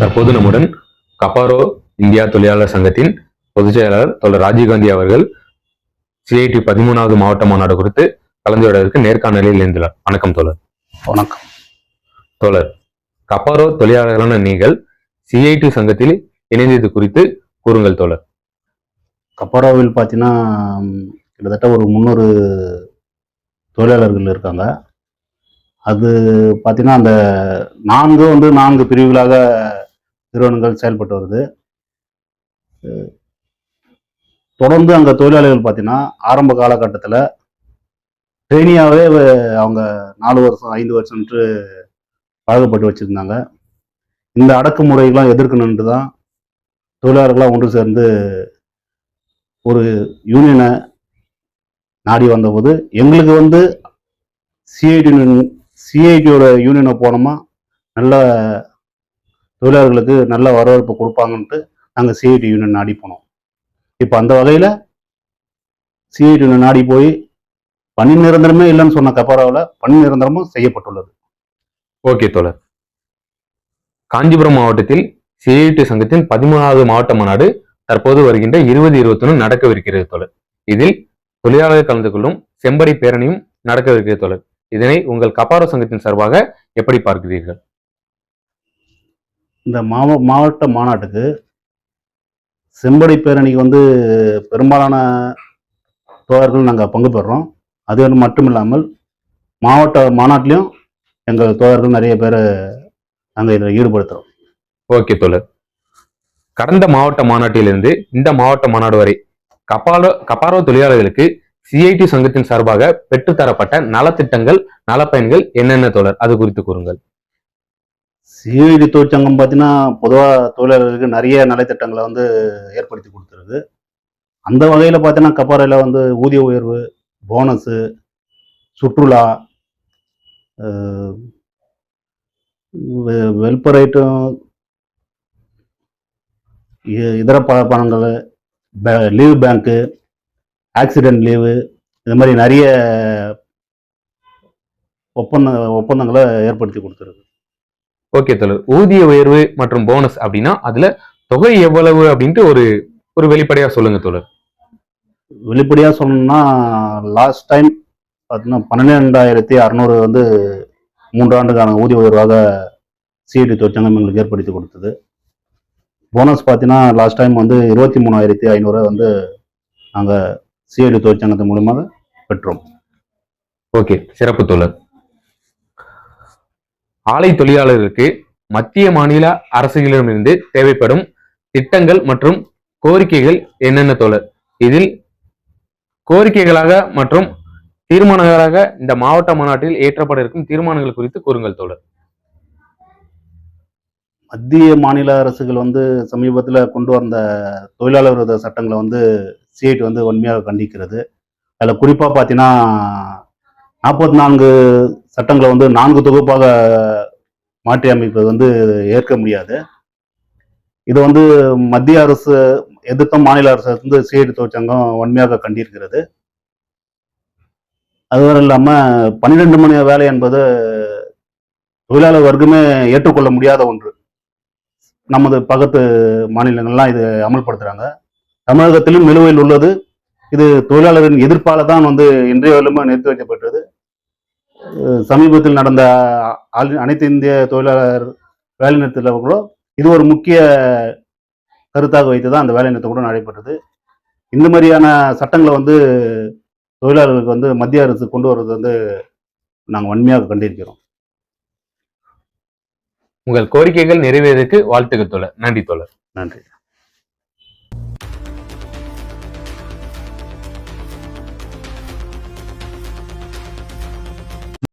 தற்போது நம்முடன் கபாரோ இந்தியா தொழிலாளர் சங்கத்தின் பொதுச் செயலாளர் தோழர் ராஜீவ்காந்தி அவர்கள் சிஐடி பதிமூணாவது மாவட்ட மாநாடு குறித்து கலந்துரையாடலுக்கு நேர்காணலில் இணைந்துள்ளார். வணக்கம் தோழர். வணக்கம். தோழர் கபாரோ தொழிலாளர்களான நீங்கள் சிஐடி சங்கத்தில் இணைந்தது குறித்து கூறுங்கள் தோழர். கப்பாராவில் பார்த்தீங்கன்னா கிட்டத்தட்ட ஒரு முந்நூறு தொழிலாளர்கள் இருக்காங்க. அது பார்த்தீங்கன்னா அந்த நான்கு வந்து நான்கு பிரிவுகளாக நிறுவனங்கள் செயல்பட்டு வருது. தொடர்ந்து அங்கே தொழிலாளிகள் பார்த்தீங்கன்னா ஆரம்ப காலகட்டத்தில் ட்ரெயினியாகவே அவங்க நாலு வருஷம் ஐந்து வருஷம்ன்று பழகப்பட்டு வச்சுருந்தாங்க. இந்த அடக்குமுறைகள்லாம் எதிர்க்கணுன்ட்டு தான் தொழிலாளர்களாக ஒன்று சேர்ந்து ஒரு யூனியனை நாடி வந்தபோது எங்களுக்கு வந்து சிஐடி சிஐடியோட யூனியனை போனோமா நல்ல தொழிலாளர்களுக்கு நல்ல வரவேற்பு கொடுப்பாங்கன்ட்டு நாங்கள் சிஐடி யூனியன் நாடி போனோம். இப்போ அந்த வகையில் சிஐடி யூனியன் நாடி போய் பணி நிரந்தரமே இல்லைன்னு சொன்ன கப்பாராவில் பணி நிரந்தரமும் செய்யப்பட்டுள்ளது. ஓகே தோழர். காஞ்சிபுரம் மாவட்டத்தில் சிஐடி சங்கத்தின் பதிமூணாவது மாவட்ட மாநாடு தற்போது வருகின்ற இருபது இருபத்தொன்னு நடக்கவிருக்கிறது தோழர். இதில் தொழிலாளர்கள் கலந்து கொள்ளும் செம்படி பேரணியும் நடக்கவிருக்கிறது தோழர். இதனை உங்கள் கபாரோ சங்கத்தின் சார்பாக எப்படி பார்க்கிறீர்கள்? இந்த மாவ மாவட்ட மாநாட்டுக்கு செம்படி பேரணிக்கு வந்து பெரும்பாலான தோழர்கள் நாங்கள் பங்கு பெறுறோம். அது மட்டும் இல்லாமல் மாவட்ட மாநாட்டிலையும் எங்கள் தோழர்கள் நிறைய பேர் நாங்கள் இதில் ஈடுபடுத்துகிறோம் ஓகே தோழர். கடந்த மாவட்ட மாநாட்டிலிருந்து இந்த மாவட்ட மாநாடு வரை கபாலோ கபாரோ தொழிலாளர்களுக்கு சிஐடி சங்கத்தின் சார்பாக பெற்றுத்தரப்பட்ட நலத்திட்டங்கள் நலப்பயன்கள் என்னென்ன தோழர்? அது குறித்து கூறுங்கள். சிஐடி தொழிற்சங்கம் பார்த்தீங்கன்னா பொதுவாக தொழிலாளர்களுக்கு நிறைய நலத்திட்டங்களை வந்து ஏற்படுத்தி கொடுத்துருக்கு அந்த வகையில் பார்த்தீங்கன்னா கப்பாறையில் வந்து ஊதிய உயர்வு போனஸு சுற்றுலா வெ- வெல்பர் ஐட்டம் இதர ப பணங்கள் லீவ் பேங்க்கு ஆக்சிடென்ட் லீவு இது மாதிரி நிறைய ஒப்பந்த ஒப்பந்தங்களை ஏற்படுத்தி கொடுத்துருக்கு ஓகே தோழர். ஊதிய உயர்வு மற்றும் போனஸ் அப்படின்னா அதுல தொகை எவ்வளவு அப்படின்ட்டு ஒரு ஒரு வெளிப்படையா சொல்லுங்க தோழர். வெளிப்படையாக சொல்லணும்னா லாஸ்ட் டைம் பார்த்தீங்கன்னா பன்னிரெண்டாயிரத்தி அறநூறு வந்து மூன்று ஆண்டுக்கான ஊதிய உயர்வாக சிஐடி தொழிற்சங்கம் எங்களுக்கு ஏற்படுத்தி கொடுத்தது. போனஸ் பார்த்தீங்கன்னா லாஸ்ட் டைம் வந்து இருபத்தி மூணாயிரத்தி ஐநூறு வந்து நாங்கள் சிஐடி தொழிற்சங்கத்தின் மூலியமாக பெற்றோம். ஓகே சிறப்பு தோழர். ஆலை தொழிலாளர்களுக்கு மத்திய மாநில அரசுகளிடமிருந்து தேவைப்படும் திட்டங்கள் மற்றும் கோரிக்கைகள் என்னென்ன தோழர்? இதில் கோரிக்கைகளாக மற்றும் தீர்மானங்களாக இந்த மாவட்ட மாநாட்டில் ஏற்றப்பட இருக்கும் தீர்மானங்கள் குறித்து கூறுங்கள் தோழர். மத்திய மாநில அரசுகள் வந்து சமீபத்தில் கொண்டு வந்த தொழிலாளர் விரோத சட்டங்களை வந்து சிஐடி வந்து வன்மையாக கண்டிக்கிறது. அதில் குறிப்பாக பார்த்தீங்கன்னா நாற்பத்தி நான்கு சட்டங்களை வந்து நான்கு தொகுப்பாக மாற்றி அமைப்பது வந்து ஏற்க முடியாது. இது வந்து மத்திய அரசு எதிர்த்த மாநில அரசு வந்து சீர்திருத்த தொழிற்சங்கம் வன்மையாக கண்டிருக்கிறது. அதுவரை இல்லாமல் பன்னிரெண்டு மணி வேலை என்பது தொழிலாளர் வர்க்கமே ஏற்றுக்கொள்ள முடியாத ஒன்று. நமது பக்கத்து மாநிலங்கள்லாம் இது அமல்படுத்துகிறாங்க தமிழகத்திலும் நிலுவையில் உள்ளது. இது தொழிலாளரின் எதிர்ப்பால தான் வந்து இன்றைய வரையிலுமே நிறுத்தி வைக்கப்பட்டது சமீபத்தில் நடந்த அனைத்து இந்திய தொழிலாளர் வேலைநிறுத்தத்தில் கூட இது ஒரு முக்கிய கருத்தாக வைத்து தான் அந்த வேலைநிறுத்தம் கூட நடைபெற்றது. இந்த மாதிரியான சட்டங்களை வந்து தொழிலாளர்களுக்கு வந்து மத்திய அரசு கொண்டு வர்றது வந்து நாங்கள் வன்மையாக கண்டிருக்கிறோம். உங்கள் கோரிக்கைகள் நிறைவேறதுக்கு வாழ்த்துக்கள் தோழர். நன்றி தோழர். நன்றி.